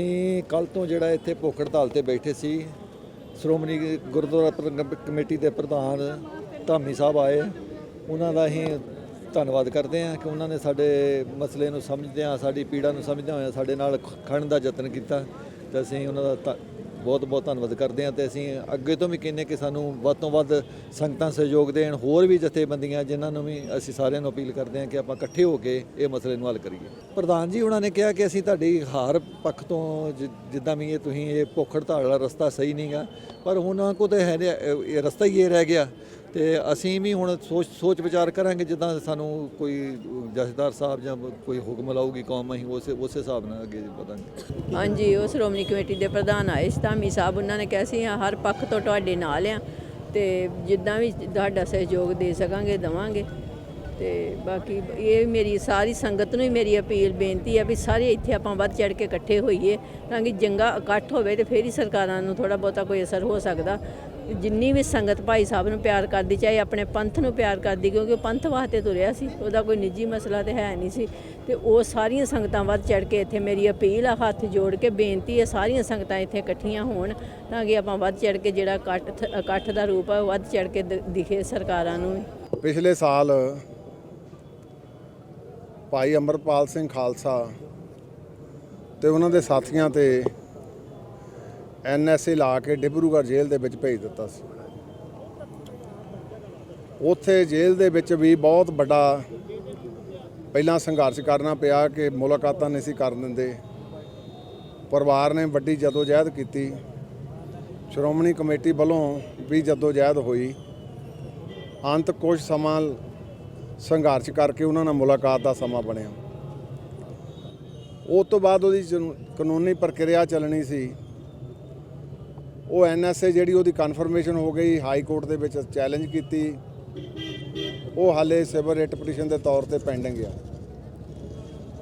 ਅਸੀਂ ਕੱਲ ਤੋਂ ਜਿਹੜਾ ਇੱਥੇ ਭੁੱਖ ਹੜਤਾਲ ਤੇ ਬੈਠੇ ਸੀ, ਸ਼੍ਰੋਮਣੀ ਗੁਰਦੁਆਰਾ ਕਮੇਟੀ ਦੇ ਪ੍ਰਧਾਨ ਧਾਮੀ ਸਾਹਿਬ ਆਏ। ਉਹਨਾਂ ਦਾ ਅਸੀਂ ਧੰਨਵਾਦ ਕਰਦੇ ਹਾਂ ਕਿ ਉਹਨਾਂ ਨੇ ਸਾਡੇ ਮਸਲੇ ਨੂੰ ਸਮਝਦਿਆਂ, ਸਾਡੀ ਪੀੜਾ ਨੂੰ ਸਮਝਦਿਆਂ ਹੋਇਆਂ ਸਾਡੇ ਨਾਲ ਖੜਨ ਦਾ ਯਤਨ ਕੀਤਾ ਤੇ ਅਸੀਂ ਉਹਨਾਂ ਦਾ ਧੰ- ਬਹੁਤ ਬਹੁਤ ਧੰਨਵਾਦ ਕਰਦੇ ਹਾਂ ਤੇ ਅਸੀਂ ਅੱਗੇ ਤੋਂ ਵੀ ਕਹਿੰਦੇ ਕਿ ਸਾਨੂੰ ਵੱਧ ਤੋਂ ਵੱਧ ਸੰਗਤਾਂ ਸਹਿਯੋਗ ਦੇਣ, ਹੋਰ ਵੀ ਜਥੇਬੰਦੀਆਂ ਜਿਨ੍ਹਾਂ ਨੂੰ ਵੀ ਅਸੀਂ ਸਾਰਿਆਂ ਨੂੰ ਅਪੀਲ ਕਰਦੇ ਹਾਂ ਕਿ ਆਪਾਂ ਇਕੱਠੇ ਹੋ ਕੇ ਇਹ ਮਸਲੇ ਨੂੰ ਹੱਲ ਕਰੀਏ। ਪ੍ਰਧਾਨ ਜੀ, ਉਹਨਾਂ ਨੇ ਕਿਹਾ ਕਿ ਅਸੀਂ ਤੁਹਾਡੀ ਹਾਰ ਪੱਖ ਤੋਂ ਜਿ- ਜਿੱਦਾਂ ਵੀ ਇਹ ਤੁਸੀਂ ਇਹ ਭੁੱਖ ਹੜਤਾਲ ਵਾਲਾ ਰਸਤਾ ਸਹੀ ਨਹੀਂਗਾ ਪਰ ਹੁਣ ਕੋ ਤੇ ਹੈ ਇਹ ਇਹ ਰਸਤਾ ਹੀ ਇਹ ਰਹਿ ਗਿਆ। ਤੇ ਅਸੀਂ ਵੀ ਹੁਣ ਸੋਚ ਸੋਚ ਵਿਚਾਰ ਕਰਾਂਗੇ ਜਿੱਦਾਂ ਸਾਨੂੰ ਕੋਈ ਜਥੇਦਾਰ ਸਾਹਿਬ ਜਾਂ ਕੋਈ ਹੁਕਮ ਲਾਊਗੀ ਕੌਮ, ਅਸੀਂ ਉਸੇ ਉਸੇ ਹਿਸਾਬ ਨਾਲ ਅੱਗੇ ਵਧਾਂਗੇ। ਹਾਂਜੀ, ਉਹ ਸ਼੍ਰੋਮਣੀ ਕਮੇਟੀ ਦੇ ਪ੍ਰਧਾਨ ਆਏ ਸੀ, ਧਾਮੀ ਸਾਹਿਬ, ਉਹਨਾਂ ਨੇ ਕਿਹਾ ਸੀ ਹਰ ਪੱਖ ਤੋਂ ਤੁਹਾਡੇ ਨਾਲ ਆ ਤੇ ਜਿੱਦਾਂ ਵੀ ਤੁਹਾਡਾ ਸਹਿਯੋਗ ਦੇ ਸਕਾਂਗੇ, ਦਵਾਂਗੇ। ਤੇ ਬਾਕੀ ਇਹ ਮੇਰੀ ਸਾਰੀ ਸੰਗਤ ਨੂੰ ਹੀ ਮੇਰੀ ਅਪੀਲ ਬੇਨਤੀ ਹੈ ਵੀ ਸਾਰੇ ਇੱਥੇ ਆਪਾਂ ਵੱਧ ਚੜ ਕੇ ਇਕੱਠੇ ਹੋਈਏ ਤਾਂ ਕਿ ਜੰਗਾ ਇਕੱਠ ਹੋਵੇ ਤੇ ਫੇਰ ਹੀ ਸਰਕਾਰਾਂ ਨੂੰ ਥੋੜਾ ਬਹੁਤਾ ਕੋਈ ਅਸਰ ਹੋ ਸਕਦਾ। ਜਿੰਨੀ ਵੀ ਸੰਗਤ ਭਾਈ ਸਾਹਿਬ ਨੂੰ ਪਿਆਰ ਕਰਦੀ, ਚਾਹੇ ਆਪਣੇ ਪੰਥ ਨੂੰ ਪਿਆਰ ਕਰਦੀ, ਕਿਉਂਕਿ ਪੰਥ ਵਾਸਤੇ ਤੁਰਿਆ ਸੀ, ਉਹਦਾ ਕੋਈ ਨਿੱਜੀ ਮਸਲਾ ਤੇ ਹੈ ਨਹੀਂ ਸੀ। ਤੇ ਉਹ ਸਾਰੀਆਂ ਸੰਗਤਾਂ ਵੱਧ ਚੜ ਕੇ ਇੱਥੇ ਮੇਰੀ ਅਪੀਲ ਆ, ਹੱਥ ਜੋੜ ਕੇ ਬੇਨਤੀ ਹੈ ਸਾਰੀਆਂ ਸੰਗਤਾਂ ਇੱਥੇ ਇਕੱਠੀਆਂ ਹੋਣ ਤਾਂ ਕਿ ਆਪਾਂ ਵੱਧ ਚੜ ਕੇ ਜਿਹੜਾ ਇਕੱਠ ਇਕੱਠ ਦਾ ਰੂਪ ਹੈ ਉਹ ਵੱਧ ਚੜ ਕੇ ਦ- ਦਿਖੇ ਸਰਕਾਰਾਂ ਨੂੰ ਵੀ। ਪਿਛਲੇ ਸਾਲ ਭਾਈ ਅਮਰਪਾਲ ਸਿੰਘ ਖਾਲਸਾ ਤੇ ਉਹਨਾਂ ਦੇ ਸਾਥੀਆਂ ਤੇ ਐਨਐਸਏ ਲਾ ਕੇ ਡਿਬਰੂਗੜ੍ਹ ਜੇਲ੍ਹ ਦੇ ਵਿੱਚ ਭੇਜ ਦਿੱਤਾ ਸੀ। ਉੱਥੇ ਜੇਲ੍ਹ ਦੇ ਵਿੱਚ ਵੀ ਬਹੁਤ ਵੱਡਾ ਪਹਿਲਾਂ ਸੰਘਰਸ਼ ਕਰਨਾ ਪਿਆ ਕਿ ਮੁਲਾਕਾਤਾਂ ਨਹੀਂ ਸੀ ਕਰਨ ਦਿੰਦੇ। ਪਰਿਵਾਰ ਨੇ ਵੱਡੀ ਜਦੋਜਹਿਦ ਕੀਤੀ। ਸ਼੍ਰੋਮਣੀ ਕਮੇਟੀ ਵੱਲੋਂ ਵੀ ਜਦੋਜਹਿਦ ਹੋਈ। ਅੰਤ ਕੁਝ ਸਮਾਂ ਸੰਘਰਸ਼ ਕਰਕੇ ਉਹਨਾਂ ਨਾਲ ਮੁਲਾਕਾਤ ਦਾ ਸਮਾਂ ਬਣਿਆ। ਉਸ ਤੋਂ ਬਾਅਦ ਉਹਦੀ ਜਨੂੰ- ਕਾਨੂੰਨੀ ਪ੍ਰਕਿਰਿਆ ਚੱਲਣੀ ਸੀ। ਉਹ ਐਨਐਸਏ ਜਿਹੜੀ ਉਹਦੀ ਕਨਫਰਮੇਸ਼ਨ ਹੋ ਗਈ ਹਾਈ ਕੋਰਟ ਦੇ ਵਿੱਚ ਚੈਲੰਜ ਕੀਤੀ। ਉਹ ਹਾਲੇ ਸਿਵਲ ਰਿਟ ਪਟੀਸ਼ਨ ਦੇ ਤੌਰ ਤੇ ਪੈਂਡਿੰਗ ਆ।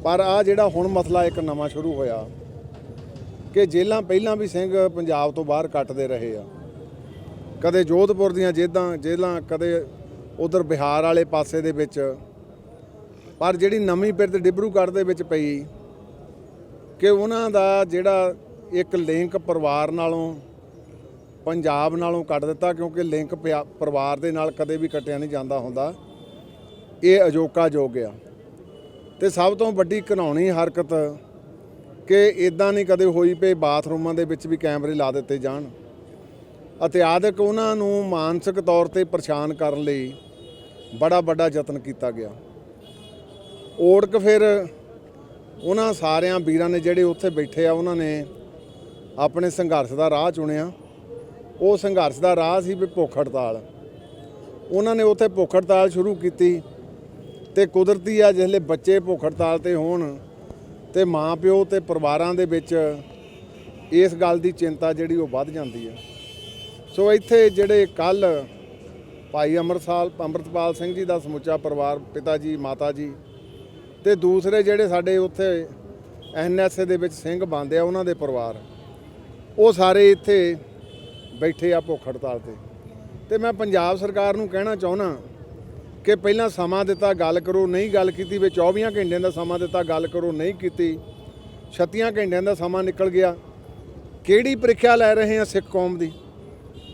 ਪਰ ਆ ਜਿਹੜਾ ਹੁਣ ਮਸਲਾ ਇੱਕ ਨਵਾਂ ਸ਼ੁਰੂ ਹੋਇਆ, ਕਿ ਜੇਲਾਂ ਪਹਿਲਾਂ ਵੀ ਸਿੰਘ ਪੰਜਾਬ ਤੋਂ ਬਾਹਰ ਕੱਟਦੇ ਰਹੇ ਆ। ਕਦੇ ਜੋਧਪੁਰ ਦੀਆਂ ਜੇਦਾਂ ਜੇਲਾਂ ਕਦੇ ਉਧਰ ਬਿਹਾਰ ਵਾਲੇ ਪਾਸੇ ਦੇ ਵਿੱਚ, ਪਰ ਜਿਹੜੀ ਨਵੀਂ ਪਿਰਤ ਡਿਬਰੂਗੜ੍ਹ ਦੇ ਵਿੱਚ ਪਈ, ਕਿ ਉਹਨਾਂ ਦਾ ਜਿਹੜਾ ਇੱਕ ਲਿੰਕ ਪਰਿਵਾਰ ਨਾਲੋਂ, ਪੰਜਾਬ ਨਾਲੋਂ ਕੱਟ ਦਿੱਤਾ, ਕਿਉਂਕਿ ਲਿੰਕ ਪਿਆ- ਪਰਿਵਾਰ ਦੇ ਨਾਲ ਕਦੇ ਵੀ ਕੱਟਿਆ ਨਹੀਂ ਜਾਂਦਾ ਹੁੰਦਾ, ਇਹ ਅਜੋਕਾ ਯੋਗ ਆ। ਤੇ ਸਭ ਤੋਂ ਵੱਡੀ ਘਿਨਾਉਣੀ ਹਰਕਤ ਕਿ ਇਦਾਂ ਨਹੀਂ ਕਦੇ ਹੋਈ ਪਈ ਬਾਥਰੂਮਾਂ ਦੇ ਵਿੱਚ ਵੀ ਕੈਮਰੇ ਲਾ ਦਿੱਤੇ ਜਾਣ। ਅਤਿਆਦਕ ਉਹਨਾਂ ਨੂੰ ਮਾਨਸਿਕ ਤੌਰ ਤੇ ਪਰੇਸ਼ਾਨ ਕਰਨ ਲਈ ਬੜਾ ਵੱਡਾ ਯਤਨ ਕੀਤਾ ਗਿਆ। ਓੜਕ ਫਿਰ ਉਹਨਾਂ ਸਾਰਿਆਂ ਵੀਰਾਂ ਨੇ ਜਿਹੜੇ ਉੱਥੇ ਬੈਠੇ ਆ, ਉਹਨਾਂ ਨੇ ਆਪਣੇ ਸੰਘਰਸ਼ ਦਾ ਰਾਹ ਚੁਣਿਆ। ਉਹ ਸੰਘਰਸ਼ ਦਾ ਰਾਹ ਸੀ ਵੀ ਭੁੱਖ ਹੜਤਾਲ। ਉਹਨਾਂ ਨੇ ਉੱਥੇ ਭੁੱਖ ਹੜਤਾਲ ਸ਼ੁਰੂ ਕੀਤੀ ਤੇ ਕੁਦਰਤੀ ਆ ਜਿਹਲੇ ਬੱਚੇ ਭੁੱਖ ਹੜਤਾਲ ਤੇ ਹੋਣ ਤੇ ਮਾਂ ਪਿਓ ਤੇ ਪਰਿਵਾਰਾਂ ਦੇ ਵਿੱਚ ਇਸ ਗੱਲ ਦੀ ਚਿੰਤਾ ਜਿਹੜੀ ਉਹ ਵੱਧ ਜਾਂਦੀ ਹੈ ਸੋ ਇੱਥੇ ਜਿਹੜੇ ਕੱਲ ਭਾਈ ਅੰਮ੍ਰਿਤਸਾਲ ਅੰਮ੍ਰਿਤਪਾਲ ਸਿੰਘ ਜੀ ਦਾ ਸਮੁੱਚਾ ਪਰਿਵਾਰ, ਪਿਤਾ ਜੀ, ਮਾਤਾ ਜੀ ਤੇ ਦੂਸਰੇ ਜਿਹੜੇ ਸਾਡੇ ਉੱਥੇ ਐਨਐਸਏ ਦੇ ਵਿੱਚ ਸਿੰਘ ਬੰਦੇ ਆ, ਉਹਨਾਂ ਦੇ ਪਰਿਵਾਰ। ਉਹ ਸਾਰੇ ਇੱਥੇ ਬੈਠੇ ਆ ਭੁੱਖ ਹੜਤਾਲ ਤੇ। ਤੇ ਮੈਂ ਪੰਜਾਬ ਸਰਕਾਰ ਨੂੰ ਕਹਿਣਾ ਚਾਹੁੰਦਾ ਕਿ ਪਹਿਲਾਂ ਸਮਾਂ ਦਿੱਤਾ ਗੱਲ ਕਰੋ, ਨਹੀਂ ਗੱਲ ਕੀਤੀ ਵੀ 24 ਘੰਟਿਆਂ ਦਾ ਸਮਾਂ ਦਿੱਤਾ, ਗੱਲ ਕਰੋ, ਨਹੀਂ ਕੀਤੀ। 36 ਘੰਟਿਆਂ ਦਾ ਸਮਾਂ ਨਿਕਲ ਗਿਆ। ਕਿਹੜੀ ਪ੍ਰੀਖਿਆ ਲੈ ਰਹੇ ਆ ਸਿੱਖ ਕੌਮ ਦੀ?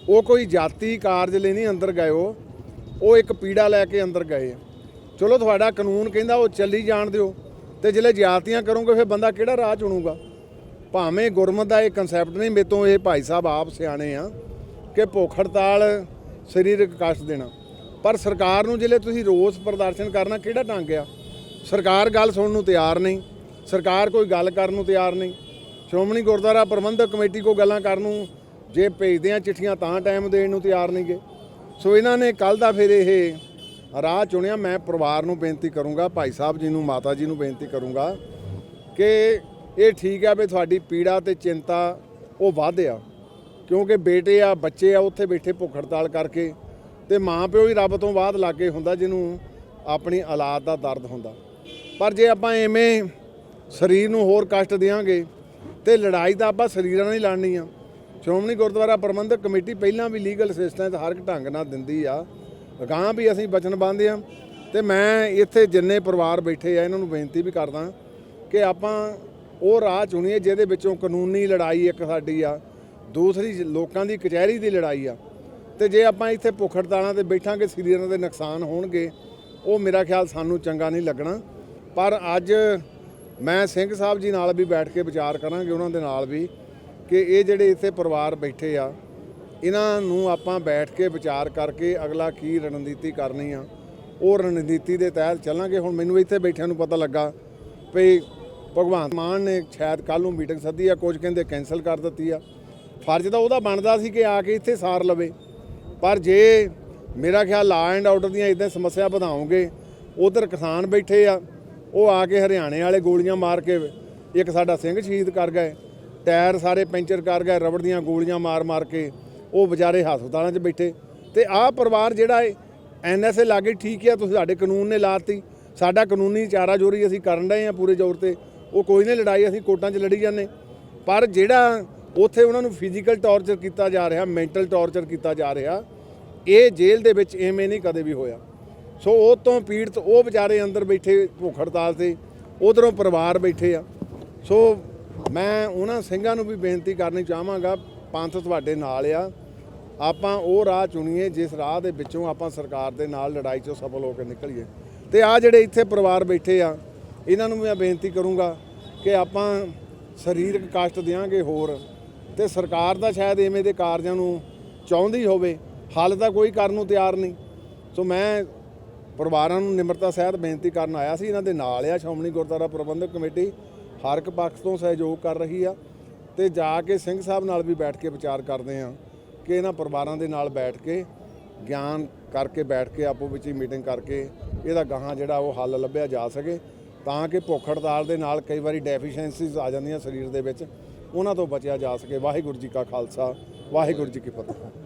ਉਹ ਕੋਈ ਜਾਤੀ ਕਾਰਜ ਲਈ ਨਹੀਂ ਅੰਦਰ ਗਏ ਉਹ। ਉਹ ਇੱਕ ਪੀੜਾ ਲੈ ਕੇ ਅੰਦਰ ਗਏ। ਆ। ਚਲੋ ਤੁਹਾਡਾ ਕਾਨੂੰਨ ਕਹਿੰਦਾ ਉਹ ਚੱਲੀ ਜਾਣ ਦਿਓ ਤੇ ਜਿਹੜੇ ਜਾਤੀਆਂ ਕਰੋਗੇ ਫਿਰ ਬੰਦਾ ਕਿਹੜਾ ਰਾਹ ਚੁਣੂਗਾ? ਭਾਵੇਂ ਗੁਰਮਤ ਦਾ ਇਹ ਕਨਸੈਪਟ ਨਹੀਂ ਮੇਤੋਂ ਇਹ ਭਾਈ ਸਾਹਿਬ ਆਪ ਸਿਆਣੇ ਆ ਕਿ ਭੁੱਖ ਹੜਤਾਲ ਸਰੀਰਕ ਕਸ਼ਟ ਦੇਣਾ। ਪਰ ਸਰਕਾਰ ਨੂੰ ਜਿਹੜੇ ਤੁਸੀਂ ਰੋਸ ਪ੍ਰਦਰਸ਼ਨ ਕਰਨਾ ਕਿਹੜਾ ਢੰਗ ਆ? ਸਰਕਾਰ ਗੱਲ ਸੁਣਨ ਨੂੰ ਤਿਆਰ ਨਹੀਂ। ਸਰਕਾਰ ਕੋਈ ਗੱਲ ਕਰਨ ਨੂੰ ਤਿਆਰ ਨਹੀਂ। ਸ਼੍ਰੋਮਣੀ ਗੁਰਦੁਆਰਾ ਪ੍ਰਬੰਧਕ ਕਮੇਟੀ ਕੋ ਗੱਲਾਂ ਕਰਨ ਨੂੰ ਜੇ ਭੇਜਦੇ ਆ ਚਿੱਠੀਆਂ ਤਾਂ ਟਾਈਮ ਦੇਣ ਨੂੰ ਤਿਆਰ ਨਹੀਂਗੇ ਸੋ ਇਹਨਾਂ ਨੇ ਕੱਲ ਦਾ ਫਿਰ ਇਹ ਰਾਹ ਚੁਣਿਆ। ਮੈਂ ਪਰਿਵਾਰ ਨੂੰ ਬੇਨਤੀ ਕਰੂੰਗਾ, ਭਾਈ ਸਾਹਿਬ ਜੀ ਨੂੰ, ਮਾਤਾ ਜੀ ਨੂੰ ਬੇਨਤੀ ਕਰੂੰਗਾ ਕਿ ਇਹ ਠੀਕ ਆ ਵੀ ਤੁਹਾਡੀ ਪੀੜਾ ਤੇ ਚਿੰਤਾ ਉਹ ਵੱਧ ਆ। ਕਿਉਂਕਿ ਬੇਟੇ ਆ, ਬੱਚੇ ਆ, ਉੱਥੇ ਬੈਠੇ ਭੁੱਖ ਹੜਤਾਲ ਕਰਕੇ ਤੇ ਮਾਂ ਪਿਓ ਹੀ ਰੱਬ ਤੋਂ ਬਾਅਦ ਲਾਗੇ ਹੁੰਦਾ ਜਿਹਨੂੰ ਆਪਣੀ ਔਲਾਦ ਦਾ ਦਰਦ ਹੁੰਦਾ। ਪਰ ਜੇ ਆਪਾਂ ਐਵੇਂ ਸਰੀਰ ਨੂੰ ਹੋਰ ਕਸ਼ਟ ਦੇਵਾਂਗੇ ਤੇ ਲੜਾਈ ਤਾਂ ਆਪਾਂ ਸਰੀਰਾਂ ਨਾਲ ਹੀ ਲੜਨੀ ਆ। ਸ਼੍ਰੋਮਣੀ ਗੁਰਦੁਆਰਾ ਪ੍ਰਬੰਧਕ ਕਮੇਟੀ ਪਹਿਲਾਂ ਵੀ ਲੀਗਲ ਅਸਿਸਟੈਂਸ ਹਰ ਇੱਕ ਢੰਗ ਨਾਲ ਦਿੰਦੀ ਆ। ਅਗਾਂਹ ਵੀ ਅਸੀਂ ਵਚਨਬੰਦ ਆ। ਤੇ ਮੈਂ ਇੱਥੇ ਜਿੰਨੇ ਪਰਿਵਾਰ ਬੈਠੇ ਆ, ਇਹਨਾਂ ਨੂੰ ਬੇਨਤੀ ਵੀ ਕਰਦਾ ਕਿ ਆਪਾਂ ਉਹ ਰਾਹ ਚੁਣੀਏ ਜਿਹਦੇ ਵਿੱਚੋਂ ਕਾਨੂੰਨੀ ਲੜਾਈ ਇੱਕ ਸਾਡੀ ਆ, ਦੂਸਰੀ ਲੋਕਾਂ ਦੀ ਕਚਹਿਰੀ ਦੀ ਲੜਾਈ ਆ। ਤੇ ਜੇ ਆਪਾਂ ਇੱਥੇ ਭੁੱਖ ਹੜਤਾਲਾਂ ਤੇ ਬੈਠਾਂਗੇ, ਸਰੀਰਾਂ ਦੇ ਨੁਕਸਾਨ ਹੋਣਗੇ, ਉਹ ਮੇਰਾ ਖਿਆਲ ਸਾਨੂੰ ਚੰਗਾ ਨਹੀਂ ਲੱਗਣਾ। ਪਰ ਅੱਜ ਮੈਂ ਸਿੰਘ ਸਾਹਿਬ ਜੀ ਨਾਲ ਵੀ ਬੈਠ ਕੇ ਵਿਚਾਰ ਕਰਾਂਗੇ, ਉਹਨਾਂ ਦੇ ਨਾਲ ਵੀ। ਕਿ ਇਹ ਜਿਹੜੇ ਇੱਥੇ ਪਰਿਵਾਰ ਬੈਠੇ ਆ, ਇਹਨਾਂ ਨੂੰ ਆਪਾਂ ਬੈਠ ਕੇ ਵਿਚਾਰ ਕਰਕੇ ਅਗਲਾ ਕੀ ਰਣਨੀਤੀ ਕਰਨੀ ਆ। ਉਹ ਰਣਨੀਤੀ ਦੇ ਤਹਿਤ ਚੱਲਾਂਗੇ। ਹੁਣ ਮੈਨੂੰ ਇੱਥੇ ਬੈਠਿਆਂ ਨੂੰ ਪਤਾ ਲੱਗਾ ਵੀ ਭਗਵਾਨ ਮਾਨ ਨੇ ਸ਼ਾਇਦ ਕੱਲ ਨੂੰ ਮੀਟਿੰਗ ਸੱਦੀ ਆ, ਕੁਝ ਕਹਿੰਦੇ ਕੈਨਸਲ ਕਰ ਦਿੱਤੀ ਆ। ਫਰਜ਼ ਤਾਂ ਉਹਦਾ ਬਣਦਾ ਸੀ ਕਿ ਆ ਕੇ ਇੱਥੇ ਸਾਰ ਲਵੇ। ਪਰ ਜੇ ਮੇਰਾ ਖਿਆਲ ਲਾ ਐਂਡ ਆਰਡਰ ਦੀਆਂ ਇਦਾਂ ਸਮੱਸਿਆ ਵਧਾਉਂਗੇ ਉਧਰ ਕਿਸਾਨ ਬੈਠੇ ਆ, ਉਹ ਆ ਕੇ ਹਰਿਆਣੇ ਵਾਲੇ ਗੋਲੀਆਂ ਮਾਰ ਕੇ ਇੱਕ ਸਾਡਾ ਸਿੰਘ ਸ਼ਹੀਦ ਕਰ ਗਏ। ਟਾਇਰ ਸਾਰੇ ਪੈਂਚਰ ਕਰ ਗਏ, ਰਬੜ ਦੀਆਂ ਗੋਲੀਆਂ ਮਾਰ ਮਾਰ ਕੇ, ਉਹ ਵਿਚਾਰੇ ਹਸਪਤਾਲਾਂ 'ਚ ਬੈਠੇ। ਤੇ ਆਹ ਪਰਿਵਾਰ ਜਿਹੜਾ ਏ ਐਨਐਸਏ ਲਾਗੇ ਠੀਕ ਆ, ਤੁਸੀਂ ਸਾਡੇ ਕਾਨੂੰਨ ਨੇ ਲਾਤੀ। ਸਾਡਾ ਕਾਨੂੰਨੀ ਚਾਰਾ ਜੋਰੀ ਅਸੀਂ ਕਰਨ ਡਏ ਆ ਪੂਰੇ ਜ਼ੋਰ ਤੇ। ਉਹ ਕੋਈ ਨਹੀਂ ਲੜਾਈ, ਅਸੀਂ ਕੋਰਟਾਂ 'ਚ ਲੜੀ ਜਾਂਦੇ। ਪਰ ਜਿਹੜਾ ਉੱਥੇ ਉਹਨਾਂ ਨੂੰ ਫਿਜ਼ੀਕਲ ਟੌਰਚਰ ਕੀਤਾ ਜਾ ਰਿਹਾ ਮੈਂਟਲ ਟੌਰਚਰ ਕੀਤਾ ਜਾ ਰਿਹਾ, ਇਹ ਜੇਲ੍ਹ ਦੇ ਵਿੱਚ ਐਵੇਂ ਨਹੀਂ ਕਦੇ ਵੀ ਹੋਇਆ। ਸੋ ਉਹ ਤੋਂ ਪੀੜਤ ਉਹ ਵਿਚਾਰੇ ਅੰਦਰ ਬੈਠੇ ਭੁੱਖ ਹੜਤਾਲ ਤੇ, ਉਧਰੋਂ ਪਰਿਵਾਰ ਬੈਠੇ ਆ। ਸੋ ਮੈਂ ਉਹਨਾਂ ਸਿੰਘਾਂ ਨੂੰ ਵੀ ਬੇਨਤੀ ਕਰਨੀ ਚਾਹਾਂਗਾ, ਪੰਥ ਤੁਹਾਡੇ ਨਾਲ ਆ। ਆਪਾਂ ਉਹ ਰਾਹ ਚੁਣੀਏ, ਜਿਸ ਰਾਹ ਦੇ ਵਿੱਚੋਂ ਆਪਾਂ ਸਰਕਾਰ ਦੇ ਨਾਲ ਲੜਾਈ 'ਚੋਂ ਸਫਲ ਹੋ ਕੇ ਨਿਕਲੀਏ। ਤੇ ਆ ਜਿਹੜੇ ਇੱਥੇ ਪਰਿਵਾਰ ਬੈਠੇ ਆ, ਇਹਨਾਂ ਨੂੰ ਮੈਂ ਬੇਨਤੀ ਕਰੂੰਗਾ ਕਿ ਆਪਾਂ ਸਰੀਰਕ ਕਸ਼ਟ ਦਿਆਂਗੇ ਹੋਰ। ਤੇ ਸਰਕਾਰ ਦਾ ਸ਼ਾਇਦ ਐਵੇਂ ਦੇ ਕਾਰਜਾਂ ਨੂੰ ਚਾਹੁੰਦੀ ਹੋਵੇ, ਹੱਲ ਤਾਂ ਕੋਈ ਕਰਨ ਨੂੰ ਤਿਆਰ ਨਹੀਂ। ਸੋ ਮੈਂ ਪਰਿਵਾਰਾਂ ਨੂੰ ਨਿਮਰਤਾ ਸਹਿਤ ਬੇਨਤੀ ਕਰਨ ਆਇਆ ਸੀ, ਇਹਨਾਂ ਦੇ ਨਾਲ ਆ ਸ਼੍ਰੋਮਣੀ ਗੁਰਦੁਆਰਾ ਪ੍ਰਬੰਧਕ ਕਮੇਟੀ। ਹਰ ਇੱਕ ਪੱਖ ਤੋਂ ਸਹਿਯੋਗ ਕਰ ਰਹੀ ਆ ਤੇ ਜਾ ਕੇ ਸਿੰਘ ਸਾਹਿਬ ਨਾਲ ਵੀ ਬੈਠ ਕੇ ਵਿਚਾਰ ਕਰਦੇ ਆ ਕਿ ਇਹਨਾਂ ਪਰਿਵਾਰਾਂ ਦੇ ਨਾਲ ਬੈਠ ਕੇ, ਗਿਆਨ ਕਰਕੇ ਬੈਠ ਕੇ, ਆਪੋ ਵਿੱਚ ਹੀ ਮੀਟਿੰਗ ਕਰਕੇ ਇਹਦਾ ਗਾਹਾਂ ਜਿਹੜਾ ਉਹ ਹੱਲ ਲੱਭਿਆ ਜਾ ਸਕੇ ਤਾਂ ਕਿ ਭੁੱਖ ਹੜਤਾਲ ਦੇ ਨਾਲ ਕਈ ਵਾਰੀ ਡੈਫੀਸ਼ੈਂਸੀਜ਼ ਆ ਜਾਂਦੀਆਂ ਸਰੀਰ ਦੇ ਵਿੱਚ, ਉਹਨਾਂ ਤੋਂ ਬਚਿਆ ਜਾ ਸਕੇ। ਵਾਹਿਗੁਰੂ ਜੀ ਕਾ ਖਾਲਸਾ, ਵਾਹਿਗੁਰੂ ਜੀ ਕੀ ਫਤਿਹ।